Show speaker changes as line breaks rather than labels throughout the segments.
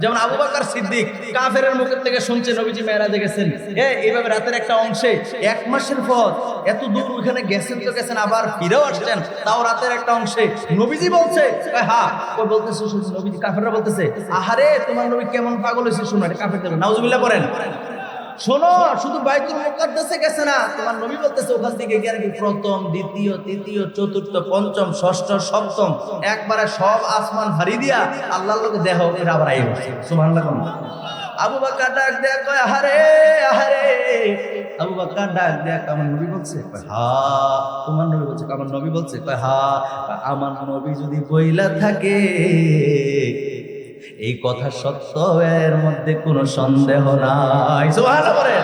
যেমন আবু বাকর সিদ্দিক কাফের মুখের থেকে শুনছে, নবীজি মেয়েরাজে গেছেন হ্যাঁ এইভাবে রাতের একটা অংশে এক মাসের পর এত দূর ওখানে গেছেন তো গেছেন, আবার ফিরেও আসছেন তাও রাতের একটা অংশে। নবীজি বলছে হ্যাঁ ও বলতেছে নবীজি কাফেররা বলতেছে, আহারে, তোমার নবী কেমন পাগল হয়েছে শুনো কাফের দেবে নাউজুবিল্লাহ পড়েন। শোনো, শুধু বাইতুল মুকাদ্দাসে গেছে না, তোমার নবী বলতেছে ওখান থেকে গিয়ে নাকি প্রথম, দ্বিতীয়, তৃতীয়, চতুর্থ, পঞ্চম, ষষ্ঠ, সপ্তম, একবারে সব আসমান হারি দিয়া আল্লাহর লোকে দেহ এরা আবার আই বসে। সুবহানাল্লাহ আবু বাক্কার ডাক দেয়া কয়, আহারে আহারে। আবু বাক্কার ডাক দেয়া আমার নবী বলছে, কয়, হা। তোমার নবী বলছে আমার নবী বলছে, কয়, হা। আমার নবী যদি বইলা থাকে এই কথা সত্য, এর মধ্যে কোনো সন্দেহ নাই। বলেন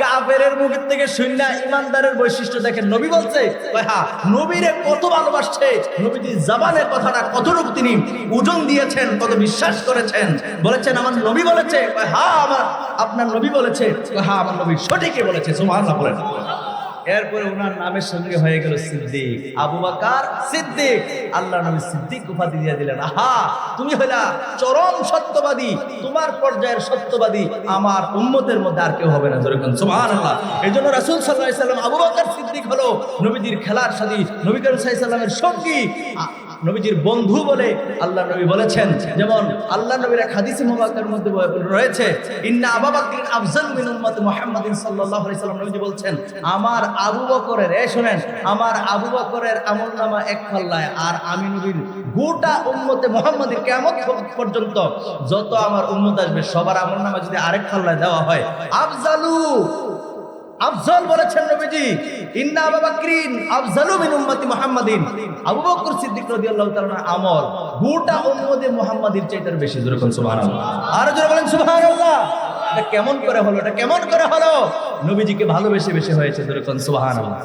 কাফেরের মুখের থেকে শূন্য ইমানদারের বৈশিষ্ট্য দেখেন নবী বলছে হ্যাঁ নবীরে কত ভালোবাসছে, নবীজির জাবানের কথাটা কতটুকু তিনি ওজন দিয়েছেন, কত বিশ্বাস করেছেন? বলেছেন, আমার নবী বলেছে হ্যাঁ আমার, আপনার নবী বলেছে হ্যাঁ আমার নবী সঠিকই বলেছে, সুবহানাল্লাহ বলেন এরপরে ওনার নামের সঙ্গে হয়ে গেল সিদ্দিক। আবু বাকার সিদ্দিক। আল্লাহ নামে সিদ্দিক উপাধি দিয়ে দিলেন। আহা, তুমি হইলা চরম সত্যবাদী। তোমার পর্যায়ের সত্যবাদী। আমার উম্মতের মধ্যে আর কেউ হবে না। যেরকম সুবহানাল্লাহ। এই জন্য রাসূল আলাইহি সাল্লাম আবু বাকার সিদ্দিক হলো নবীদের খেলার সাথী। নবী করিম সাল্লামের সঙ্গী। নবীজির বন্ধু বলে আল্লাহ নবী বলেছেন। যেমন আল্লাহ নবীর এক হাদিসে মুবারকের মধ্যে রয়েছে, ইন্না আবু বকর আফজাল মিন উম্মতি মুহাম্মাদিন সাল্লাল্লাহু আলাইহি সাল্লাম। নবীজি বলছেন, আমার আবু বকরের এই শুনেন, আমার আবু বকরের আমলনামা এক পাল্লায়, আর আমি নবীর গোটা উম্মতে মুহাম্মাদের কিয়ামত পর্যন্ত যত আমার উম্মত আসবে, সবার আমলনামা যদি আরেক পাল্লায় দেওয়া হয়, আফজালু আফজল বলেছেন নবীজি, ইন্না আবু বকরিন আফজালু মিন উম্মতি মুহাম্মাদিন। আবু বকর সিদ্দিক রাদিয়াল্লাহু তাআলা আমল গোটা উম্মতে মুহাম্মাদির চাইতে বেশি, জোরে বলেন সুবহানাল্লাহ। আর জোরে বলেন সুবহানাল্লাহ। এটা কেমন করে হলো, এটা কেমন করে হলো? নবীজিকে ভালোবেসে বেশি হয়েছে, জোরে বলেন সুবহানাল্লাহ।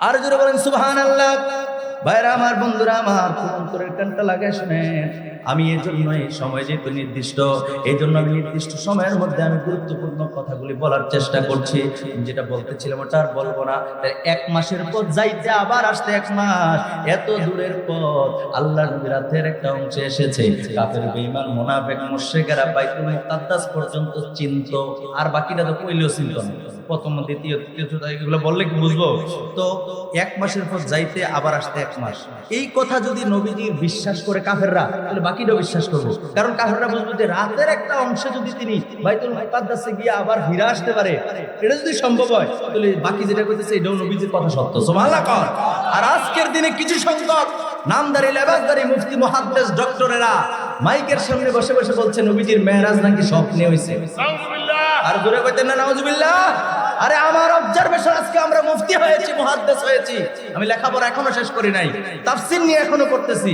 আর জোরে বলেন সুবহানাল্লাহ। ভাইরা, আমার বন্ধুরা, আমার অন্তরের কানটা লাগে শুনেন। আমি এই জন্যই সময় যেহেতু নির্দিষ্ট এই জন্য আমি নির্দিষ্ট সময়ের মধ্যে আমি গুরুত্বপূর্ণ কথাগুলি বলার চেষ্টা করছি। যেটা বলতেছিলাম ওটা আর বলব না। এক মাসের পর যাইতে আবার আসতে এক মাস। এত দূরের পথ আল্লাহ নবীর রাতের একটা অংশে এসেছে। কাফের, বেঈমান, মুনাফিক, মুশরিকেরা, বাইতুল মুকাদ্দাস পর্যন্ত চিন্ত, আর বাকিটা তো কইলেও চিন্ত না। প্রথম দ্বিতীয় তৃতীয় এগুলো বললে কি বুঝব? তো এক মাসের পর যাইতে আবার আসতে এক মাস। এই কথা যদি নবীজির বিশ্বাস করে কাফেররা তাহলে বাকিটাও বিশ্বাস করব। কারণ কাফেররা বুঝব যে রাতের একটা অংশে যদি তিনি বাইতুল মুকাদ্দাসে গিয়ে আবার ফিরে আসতে পারে এটা যদি সম্ভব হয় তাহলে বাকি যেটা করতেছে এটাও নবীজির কথা সত্য। সুবহানাল্লাহ কর। আর আজকের দিনে কিছু সংখ্যক নামদারি লেবাসদারি মুফতি মুহাদ্দিস ডক্টরেরা মাইকের সামনে বসে বসে বলছে নবীজির মেহরাজ নাকি স্বপ্নে হয়েছে আর জোরে কইতেন না নাউজুবিল্লাহ। আরে আমার অবজারভেশন আজকে আমরা মুফতি হয়েছি, মুহাদ্দিস হয়েছি। আমি লেখাপড়া এখনও শেষ করি নাই, তাফসীর নিয়ে এখনও করতেছি।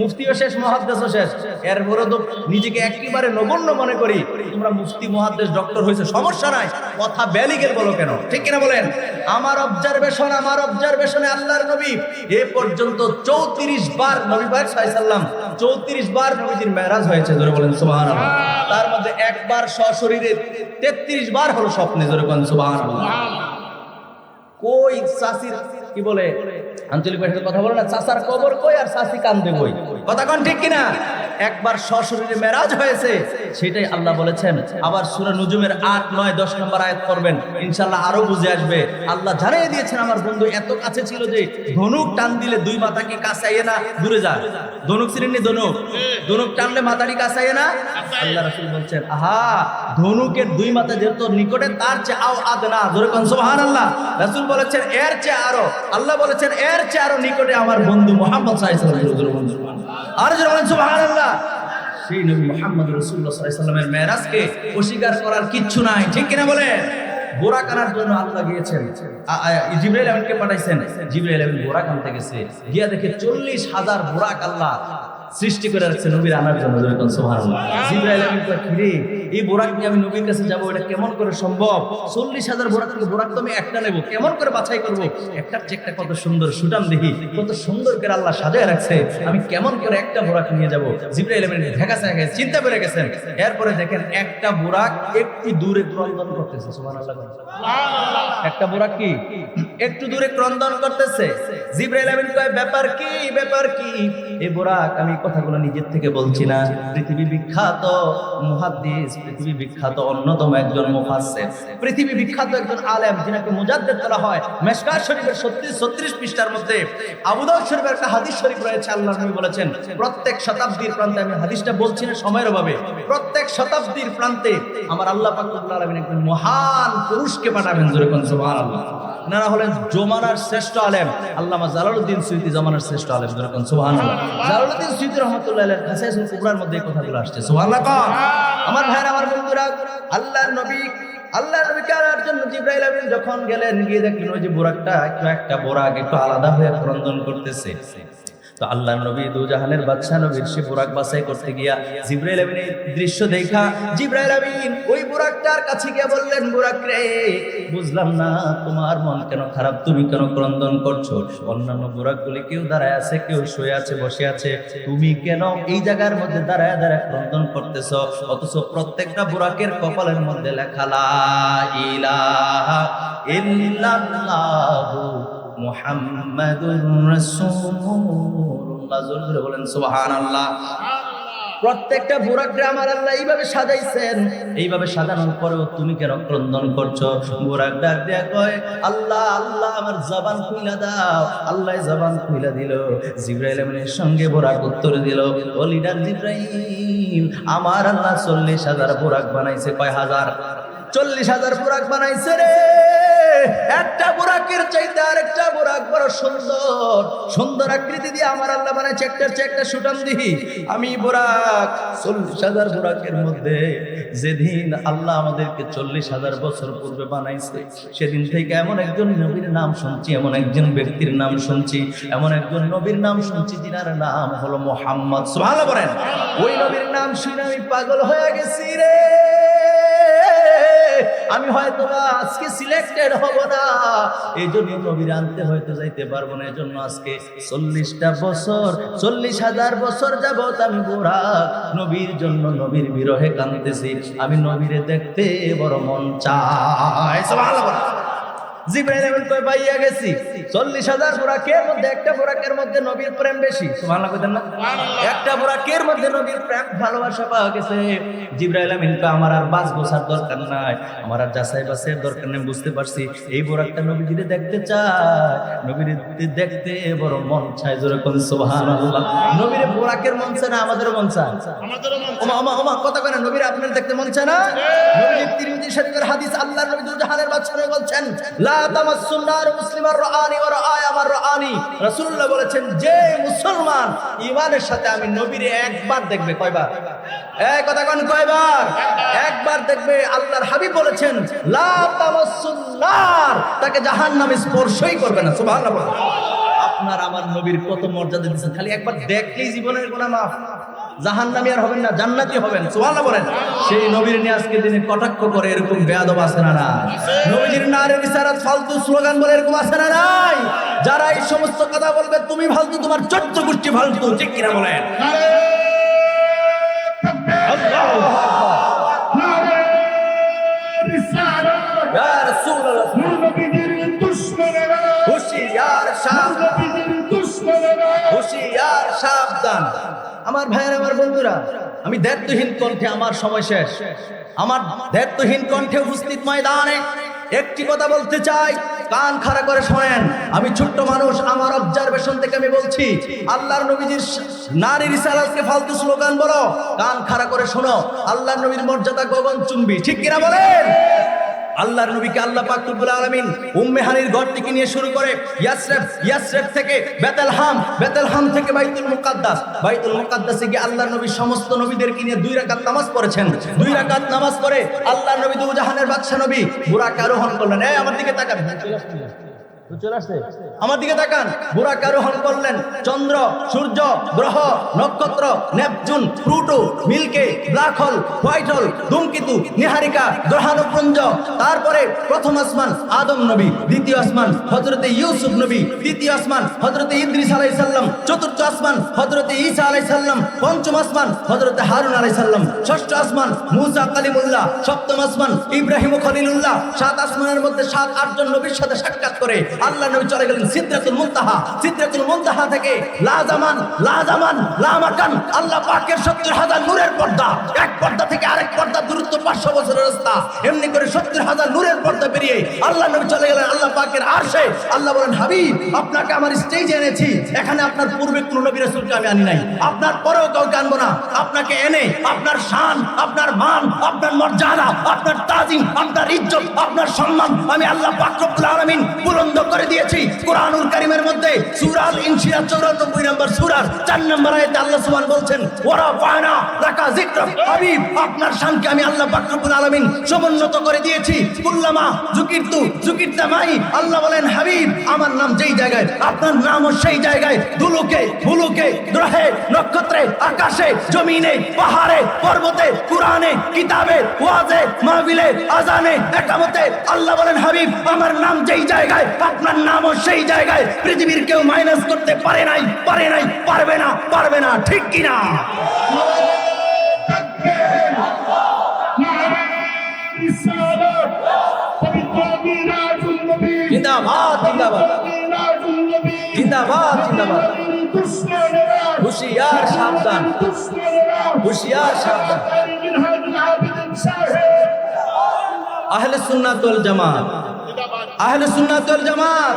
মুফতিও শেষ, মুহাদ্দিসও শেষ। এরপরে তো নিজেকে একেবারে নগণ্য মনে করি, তোমরা মুফতি, মুহাদ্দিস ডক্টর হয়েছে, সমস্যা নাই, কথা ব্যালিগের বলো কেন? ঠিক কিনা বলেন? আমার অবজারভেশন আমার অবজারভেশনে আল্লাহর নবী এ পর্যন্ত চৌত্রিশ বার নবী পাক সাল্লাম, চৌত্রিশ বার নবীজির মেরাজ হয়েছে ধরে বলেন সুবহানাল্লাহ। তার মধ্যে একবার সশরীরে তেত্রিশ বার হলো স্বপ্নে ধরে বলেন সুবহানাল্লাহ। কই চাষির কি বলে? আঞ্চলিক ভাষাতে কথা বলে না চাষার কবর কই আর চাষি কান্দে কই? কথা কন ঠিক কিনা? একবার সশরীরে মেরাজ হয়েছে, সেটাই আল্লাহ বলেছেন। আবার সূরা নুজুমের আট, নয়, দশ নম্বর আয়াত করবেন ইনশাল্লাহ আরও বুঝে আসবে। আল্লাহ জানিয়ে দিয়েছেন, আমার বন্ধু এত কাছে ছিল যে ধনুক টান দিলে দুই মাথাকে কাছে আইয়ে না, দূরে যায় ধনুক শ্রেণি ধনুক। ধনুক টানলে মাথাটি কাছে আইয়ে না? আল্লাহ রাসূল বলছেন, আহা, ধনুকের দুই মাথা যেহেতু নিকটে, তার চেয়ে আও আদনা। জোরে কোন আল্লাহ রাসূল বলেছেন, এর চেয়ে আরও। আল্লাহ বলেছেন, এর চেয়ে আরও নিকটে আমার বন্ধু মুহাম্মদ আলাইহি ওয়াসাল্লাম আর জোরে বলেন, সুবহানাল্লাহ। সেই নবী মেরাজকে অস্বীকার করার কিচ্ছু নাই। ঠিক কিনা বলেন? বোরা কানার জন্য আল্লাহ গিয়েছেন। জিবরাইল আমিনকে পাঠাইছেন। জিবরাইল আমিন বোরা কানতে গেছে। গিয়া দেখে চল্লিশ হাজার বোরাক আল্লাহ সৃষ্টি করে রাখছে নবীর আনার জন্য সুবহানাল্লাহ। আমিন কয় এই বোরাক নিয়ে আমি নবীর কাছে যাব, এটা কেমন করে সম্ভব? চল্লিশ হাজার বোরাক থেকে বোরাক তো আমি একটা নেব, কেমন করে বাছাই করব? একটার চেয়ে একটা কত সুন্দর, সুটাম দেখি, কত সুন্দর করে আল্লাহ সাজায় রাখছে। আমি কেমন করে একটা বোরাক নিয়ে যাব? জিবরাইল আমিন ঢাকা গেছে চিন্তা করে গেছেন। এরপরে দেখেন, একটা বোরাক একটু দূরে ক্রন্দন করতেছে, সুবহানাল্লাহ একটা বোরাক কি? একটু দূরে ক্রন্দন করতেছে। জিব্রাইল আমিন কয়, ব্যাপার কি ব্যাপার কি? এ বোরাক, আমি কথাগুলো নিজের থেকে বলছি না। পৃথিবী বিখ্যাত মুহাদ্দিস, পৃথিবী বিখ্যাত অন্যতম একজন মুফাসসির। পৃথিবী বিখ্যাত একজন আলেম, যিনাকে মুজাদ্দিদ বলা হয়। মেশকাত শরীফের 36 36 পৃষ্ঠার মধ্যে আবু দাউদ শরীফের একটা হাদিস শরীফ রয়েছে আল্লাহ নবী বলেছেন, প্রত্যেক শতাব্দীর প্রান্তে আমি হাদিসটা বলছি না সময়ের অভাবে। প্রত্যেক শতাব্দীর প্রান্তে আমার আল্লাহ পাক রব্বুল আলামিন একজন মহান পুরুষকে পাঠাবেন। জোরে কোন সুবহানাল্লাহ। নানা হলেন জমানার শ্রেষ্ঠ আলেম। আল্লামা জালালউদ্দিন সুইতি জমানার শ্রেষ্ঠ আলেম জোরে কোন সুবহানাল্লাহ। জালালউদ্দিন সুইতি রহমাতুল্লাহ আলাইহির খাসাইসুল কুবরার মধ্যে এই কথাগুলো আসছে। সুবহানাল্লাহ আমার ভাইরা আমার বন্ধুরা আল্লাহর নবী আল্লাহ নবী কারার জন্য জিব্রাইল আমিন যখন গেলেন গিয়ে দেখলেন ওই যে বোরাকটা একটু একটা বোরাক একটু আলাদা হয়ে ক্রন্দন করতেছে। তো আল্লাহ নবী দুজাহানের বাদশা নবীর সে বুরাক বাছাই করতে গিয়া জিব্রাইল আমিন এই দৃশ্য দেখা জিব্রাইল আমিন ওই বুরাকটার কাছে গিয়ে বললেন, বুরাক রে, বুঝলাম না তোমার মন কেন খারাপ? তুমি কেন ক্রন্দন করছ? অন্যান্য বুরাকগুলি কেউ দাঁড়ায় আছে, কেউ শুয়ে আছে, বসে আছে। তুমি কেন এই জায়গার মধ্যে দাঁড়ায় দাঁড়ায় ক্রন্দন করতেছ? অথচ প্রত্যেকটা বুরাকের কপালের মধ্যে লেখা, লা ইলাহা ইল্লাল্লাহু আল্লাহ সঙ্গে বুরাক উত্তর দিল, ও লিডার আমার আল্লাহ চল্লিশ হাজার বুরাক বানাইছে। কয় হাজার? চল্লিশ হাজার বুরাক বানাইছে রে! একটা বুরাকের চাইতে আরেকটা বুরাক বড় সুন্দর। সুন্দর আকৃতি দিয়ে আমার আল্লাহ বানাইছে একটার চেয়ে একটা সুটাম দিহি আমি বুরাক, চল্লিশ হাজার বুরাকের মধ্যে যেদিন আল্লাহ আমাদেরকে চল্লিশ হাজার বছর পূর্বে বানাইছে, সেদিন থেকে এমন একজন নবীর নাম শুনছি, এমন একজন ব্যক্তির নাম শুনছি, এমন একজন নবীর নাম শুনছি যিনার নাম হলো মোহাম্মদ। সুবহানাল্লাহ বলেন, ওই নবীর নাম শুনে আমি পাগল হয়ে গেছি রে। আমি হয়তো আজকে সিলেক্টেড হব না। এই জন্য নবীর আনতে হয়তো যাইতে পারব না। এই জন্য আজকে চল্লিশটা বছর, চল্লিশ হাজার বছর যাবত আমি বোরা নবীর জন্য নবীর বিরহে কাঁদতেছি। আমি নবীরে দেখতে বড় মন চায়। জিব্রাইল কই পাইয়া গেছি। চল্লিশ হাজার বোরাকের মধ্যে একটা বোরাকের মধ্যে নবীর প্রেম বেশি। সুবহানাল্লাহ কইতেন না? একটা বোরাকের মধ্যে নবীর প্রেম ভালোবাসা পাওয়া গেছে। জিব্রাইল আমিন আমার আর বাস দরকার নাই। আমার আর যাচাই বাসের দরকার নেই বুঝতে পারছি। এই নবীজিরে দেখতে চায় নবীরে দেখতে বড় মন চায় জোরে কোন সুবহানাল্লাহ। নবীরে বোরাকের মন চায় না আমাদেরও মন চায়। ওমা ওমা ওমা কথা কয় না নবীর আপনার দেখতে মন চায় না? নবীর তিরমিজি শরীফের হাদিস আল্লাহর নবী দুজাহানের বলছেন লা তামাসসুন নার বলেছেন মুসলমান সাথে আমি নবীরে একবার দেখবে। কথা একবার দেখবে। আল্লাহর হাবিব বলেছেন, লা তাকে জাহান্নামে স্পর্শই করবে না। বলেন। আপনার আমার নবীর কত মর্যাদা দিচ্ছেন খালি একবার দেখলেই জীবনের গুনাহ মাফ। জাহান্নামী আর হবেন না জান্নাতি হবেন সুবহানাল্লাহ বলেন। সেই নবীর নিয়ে আজকে দিনে কটাক্ষ করে এরকম বেয়াদব আছে না না নবীজির নারে রিসারাত ফালতু স্লোগান বলে এরকম আছে না নাই? যারা এই সমস্ত কথা বলবে তুমি ফালতু তোমার চোদ্দ গোষ্ঠী ফালতু ঠিক কিনা বলেন? ইয়া হুশিয়ার সাবধান। আমার ভাইয়ের, আমার বন্ধুরা, আমি দায়িত্বহীন কণ্ঠে আমার সময় শেষ। আমার দায়িত্বহীন কণ্ঠে উপস্থিত ময়দানে একটি কথা বলতে চাই, কান খাড়া করে শোনেন। আমি ছোট্ট মানুষ, আমার অবজারভেশন থেকে আমি বলছি, আল্লাহর নবীজির নারী রিসালাতকে ফালতু স্লোগান বলো, কান খাড়া করে শোনো, আল্লাহর নবীর মর্যাদা গগন চুম্বি। ঠিক কিনা বলেন? আল্লাহর নবীকে আল্লাহ পাক রব্বুল আলামিন উম্মে হানির ঘর থেকে নিয়ে শুরু করে ইয়াসরেফ ইয়াসরেফ থেকে বেতেলহাম বেতেলহাম থেকে বাইতুল মুকাদ্দাস। বাইতুল মুকাদ্দাসে গিয়ে আল্লাহর নবী সমস্ত নবীদেরকে নিয়ে দুই রাকাত নামাজ পড়েছেন। দুই রাকাত নামাজ পড়ে আল্লাহর নবী দু জাহানের বাদশা নবী বুরাকে আরোহণ করলেন, এই, আমার দিকে আসছে আমার দিকে তাকান। বুরাক আরোহণ করলেন চন্দ্র, সূর্য, গ্রহ, নক্ষত্র, Neptune Pluto milky black hole white hole ধূমকেতু, নিহারিকা গ্রহাণুপুঞ্জ তারপরে প্রথম আসমান, আদম নবী, দ্বিতীয় আসমান হজরতে ইউসুফ নবী, তৃতীয় আসমান হজরতে ইদ্রিস আলাই সাল্লাম চতুর্থ আসমান হজরতে ঈসা আলাই সাল্লাম পঞ্চম আসমান হজরতে হারুন আলাই সাল্লাম ষষ্ঠ আসমান, মুসা কালিমুল্লাহ, সপ্তম আসমান, ইব্রাহিম খলিলুল্লাহ, সাত আসমানের মধ্যে সাত, আটজন নবীর সাথে সাক্ষাৎ করে আল্লাহ নবী চলে গেলেন সিদ্ধাতুল মুনতাহা। সিদ্ধাতুল মুনতাহা থেকে লাজামান লাজামান লামাকান আল্লাহ পাকের সত্তর হাজার নূরের পর্দা। এক পর্দা থেকে আরেক পর্দা দূরত্ব পাঁচশো বছরের রাস্তা। এমনি করে সত্তর হাজার নূরের পর্দা পেরিয়ে আল্লাহ নবী চলে গেলেন আল্লাহ পাকের আরশে। আল্লাহ বলেন, হাবিব, আপনাকে আমার স্টেজে এনেছি। এখানে আপনার পূর্বে কোন নবী রাসূলকে আমি আনি নাই। আপনার পরেও কাউকে আনব না। আপনাকে এনে আপনার শান, আপনার মান, আপনার মর্যাদা, আপনার তাজিম, আপনার ইজ্জত, আপনার সম্মান আমি আল্লাহ পাক রব্বুল আলামিন বুলন্দ করে দিয়েছি কোরআনুল কারীমের মধ্যে সূরা আল ইনশিরা 94 নম্বর সূরার 4 নম্বর আয়াতে আল্লাহ সুবহান বলছেন ওরা পায়না রাকা যিকরা। হাবিব, আপনার শানকে আমি আল্লাহ পাক রব্বুল আলামিন সমুন্নত করে দিয়েছি। কুল্লামা যুকিরতু যুকিরতা মাই আল্লাহ বলেন, হাবিব, আমার নাম যেই জায়গায়, আপনার নামও সেই জায়গায় দুলুকে ফুলুকে গ্রহে, নক্ষত্রে, আকাশে, জমিনে, পাহাড়ে, পর্বতে, কোরআনে, কিতাবে, ওয়াজে, মাহফিলে আজানে একামতে। আল্লাহ বলেন, হাবিব, আমার নাম যেই জায়গায় আপনার নামও সেই জায়গায় পৃথিবীর কেউ মাইনাস করতে পারে নাই পারে নাই, পারবে না পারবে না, ঠিক কিনা? আহলে সুন্নাত ওয়াল জামাত। আহলে সুন্নাত ওয়াল জামাত।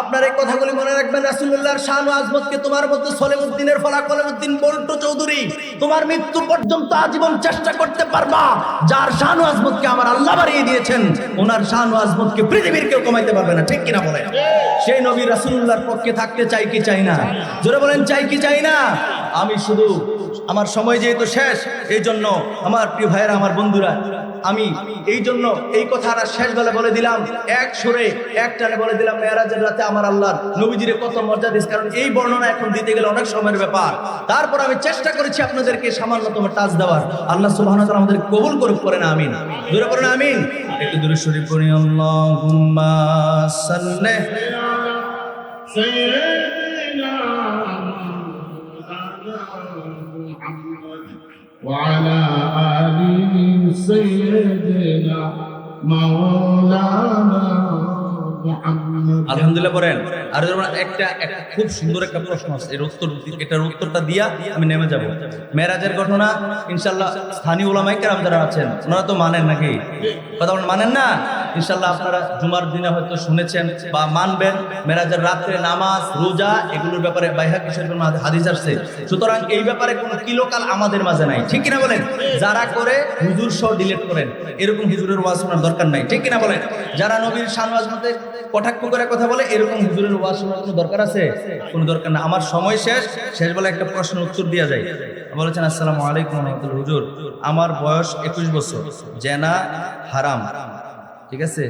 আপনার এই কথাগুলি মনে রাখবেন, রাসূলুল্লাহর শান ও আজমতকে তোমার মধ্যে সলিমউদ্দিনের ফলা কলিমউদ্দিন বল্টু চৌধুরী, তোমার মৃত্যু পর্যন্ত আজীবন চেষ্টা করতে পারবা। যার ও আজমতকে আমার আল্লাহ বাড়িয়ে দিয়েছেন, ওনার ও আজমতকে পৃথিবীর কেউ কমাইতে পারবে না, ঠিক কিনা বলেন সেই নবী রাসূলুল্লাহর পক্ষে থাকতে চাই কি চাই না? জোরে বলেন, চাই কি চাই না? আমি শুধু আমার সময় যেহেতু শেষ এই জন্য আমার প্রিয় ভাইয়েরা, আমার বন্ধুরা, আমি এই জন্য এই কথাটা শেষ বেলা বলে দিলাম। এক সুরে, এক টানে বলে দিলাম, মেয়ারাজের রাতে আমার আল্লাহর নবীজিরে কত মর্যাদা দিস কারণ এই বর্ণনা এখন দিতে গেলে অনেক সময়ের ব্যাপার। তারপর আমি চেষ্টা করেছি আপনাদেরকে সামান্যতম টাচ দেওয়ার। আল্লাহ সুবহানাহু তাআলা আমাদের কবুল করুক, করে না, আমিন। দূরে পড়ে না আমিন। একটু দূরে শরীফ পড়ি সাল্লি
وعلى آل سيدنا مولانا محمد
আলহামদুলিল্লাহ বলেন আর যেমন একটা একটা খুব সুন্দর একটা প্রশ্ন আছে এর উত্তর এটার উত্তরটা দিয়া আমি নেমে যাব মেরাজের ঘটনা ইনশাল্লাহ স্থানীয় ওলামাই কেরাম যারা আছেন ওনারা তো মানেন নাকি কথা বলেন মানেন না ইনশাল্লাহ আপনারা জুমার দিনে হয়তো শুনেছেন বা মানবেন, মেরাজের রাত্রে নামাজ, রোজা, এগুলোর ব্যাপারে বাইহাক শরীফের মধ্যে হাদিস আসছে। সুতরাং এই ব্যাপারে কোনো কিলোকাল আমাদের মাঝে নাই। ঠিক কিনা বলেন? যারা করে, হুজুর সহ ডিলিট করেন। এরকম হুজুরের ওয়াজ শোনার দরকার নাই। ঠিক কিনা বলেন? যারা নবীর শানওয়াজ মধ্যে কটাক্ষ করে কথা বলে, এরকম হুজুরের ওয়াজ শোনার কোনো দরকার আছে? কোনো দরকার না আমার সময় শেষ। শেষ বেলা একটা প্রশ্ন উত্তর দেওয়া যায়। বলেছেন, আসসালামু আলাইকুম রহমতুল্লাহ হুজুর। আমার বয়স একুশ বছর। জেনা হারাম। ঠিক আছে?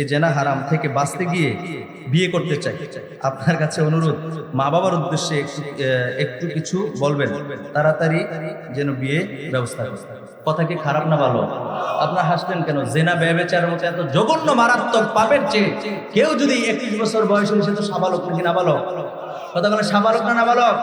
এই জেনা হারাম থেকে বাঁচতে গিয়ে বিয়ে করতে চাই। আপনার কাছে অনুরোধ মা বাবার উদ্দেশ্যে একটু একটু কিছু বলবেন। তাড়াতাড়ি যেন বিয়ে ব্যবস্থা কথা কি খারাপ না ভালো? আপনার হাসলেন কেন? জেনা ব্যবচারের মতো এত জঘন্য মারাত্মক পাপের চেয়ে কেউ যদি একত্রিশ বছর বয়স সে তো সাবালক নাকি নাবালক? কথা বলে সাবালক না নাবালক?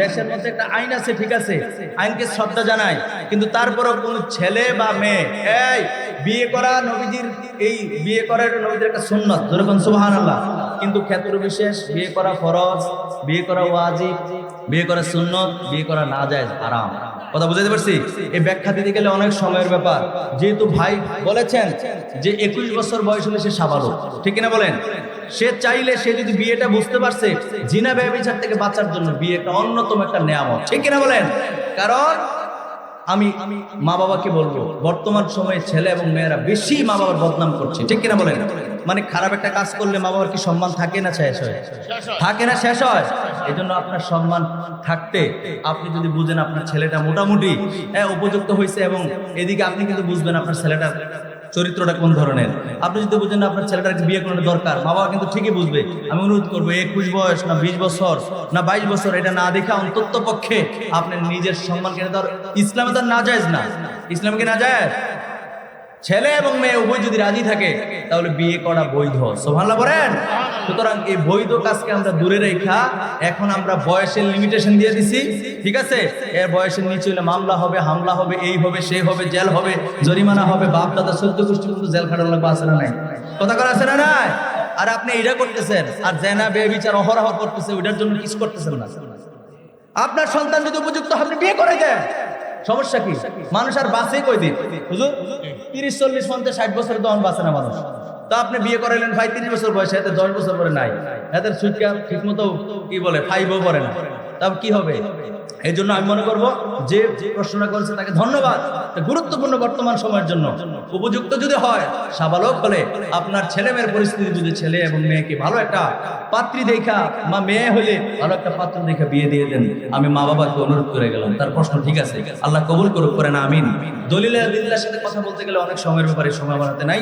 দেশের মধ্যে একটা আইন আছে, ঠিক আছে? আইনকে শ্রদ্ধা জানায়। কিন্তু তারপরও কোন ছেলে বা মেয়ে, এই বিয়ে করা নবীজির এই বিয়ে করা নবীদের একটা সুন্নত। যেরকম সুবাহান আল্লাহ কিন্তু ক্ষেত্র বিশেষ, বিয়ে করা ফরজ, বিয়ে করা ওয়াজিব, বিয়ে করা সুন্নত, বিয়ে করা না যায় আরাম কথা বুঝাতে পারছি? এই ব্যাখ্যা দিতে গেলে অনেক সময়ের ব্যাপার। যেহেতু ভাই বলেছেন যে একুশ বছর বয়স হলে সে সাবালক ঠিক কিনা বলেন? সে চাইলে সে যদি বিয়েটা বুঝতে পারছে, জিনা ব্যবচার থেকে বাঁচার জন্য বিয়েটা অন্যতম একটা নেয়ামত। ঠিক কিনা বলেন? কারণ আমি মা বাবাকে বলব, বর্তমান সময়ে ছেলে এবং মেয়েরা বেশি মা বাবার বদনাম করছে। ঠিক কিনা বলেন? মানে খারাপ একটা কাজ করলে মা বাবার কি সম্মান থাকে না শেষ হয়? থাকে না শেষ হয়? এই জন্য আপনার সম্মান থাকতে আপনি যদি বুঝেন আপনার ছেলেটা মোটামুটি হ্যাঁ উপযুক্ত হয়েছে এবং এদিকে আপনি কিন্তু বুঝবেন আপনার ছেলেটা চরিত্রটা কোন ধরনের? আপনি যদি বুঝেন আপনার ছেলেটার বিয়ে করানোর দরকার মা বাবা কিন্তু ঠিকই বুঝবে। আমি অনুরোধ করব, একুশ বয়স না বিশ বছর না বাইশ বছর এটা না দেখে অন্তত পক্ষে আপনি নিজের সম্মান কেন তার ইসলামে তার না যায় না। ইসলামকে না যায় ছেলে এবং মেয়ে উভয় যদি রাজি থাকে, তাহলে বিয়ে করা বৈধ। সোভাল্লা বলেন? সুতরাং এই বৈধ কাজকে আমরা দূরে রেখা এখন আমরা বয়সের লিমিটেশন দিয়ে দিছি, ঠিক আছে? এর বয়সের নিচে হলে মামলা হবে, হামলা হবে, এই হবে, সে হবে, জেল হবে, জরিমানা হবে বাপ দাদা সদ্য গোষ্ঠী কিন্তু জেল খাটানো লাগবে আছে না নাই? কথা করা আছে না নাই? আর আপনি এইটা করতেছেন, আর জেনা বে বিচার অহরহ করতেছে, ওইটার জন্য কিছু করতেছেন না। আপনার সন্তান যদি উপযুক্ত আপনি বিয়ে করে দেন। সমস্যা কি? মানুষ আর বাঁচে কই দিন হুজুর, তিরিশ, চল্লিশ, পঞ্চাশ, ষাট বছর তখন বাঁচে না মানুষ। তা আপনি বিয়ে করাইলেন ভাই, তিরিশ বছর বয়সে, এতে দশ বছর পরে নাই। এদের সুটকা ঠিক মতো কি বলে ফাইভও পরে না। তবে কি হবে? এই জন্য আমি মনে করব, যে প্রশ্নটা করেছে তাকে ধন্যবাদ। গুরুত্বপূর্ণ বর্তমান সময়ের জন্য। উপযুক্ত যদি হয়, সাবালক হলে আপনার ছেলে মেয়ের পরিস্থিতি যদি ছেলে এবং মেয়েকে ভালো একটা পাত্রী দেখা বা মেয়ে হলে ভালো একটা পাত্র দেখা বিয়ে দিয়ে দেন। আমি মা বাবাকে অনুরোধ করে গেলাম। তার প্রশ্ন ঠিক আছে। আল্লাহ কবুল করুক করে না আমিন। দলিলের দিল্লার সাথে কথা বলতে গেলে অনেক সময়ের ব্যাপারে সময় বানাতে নাই।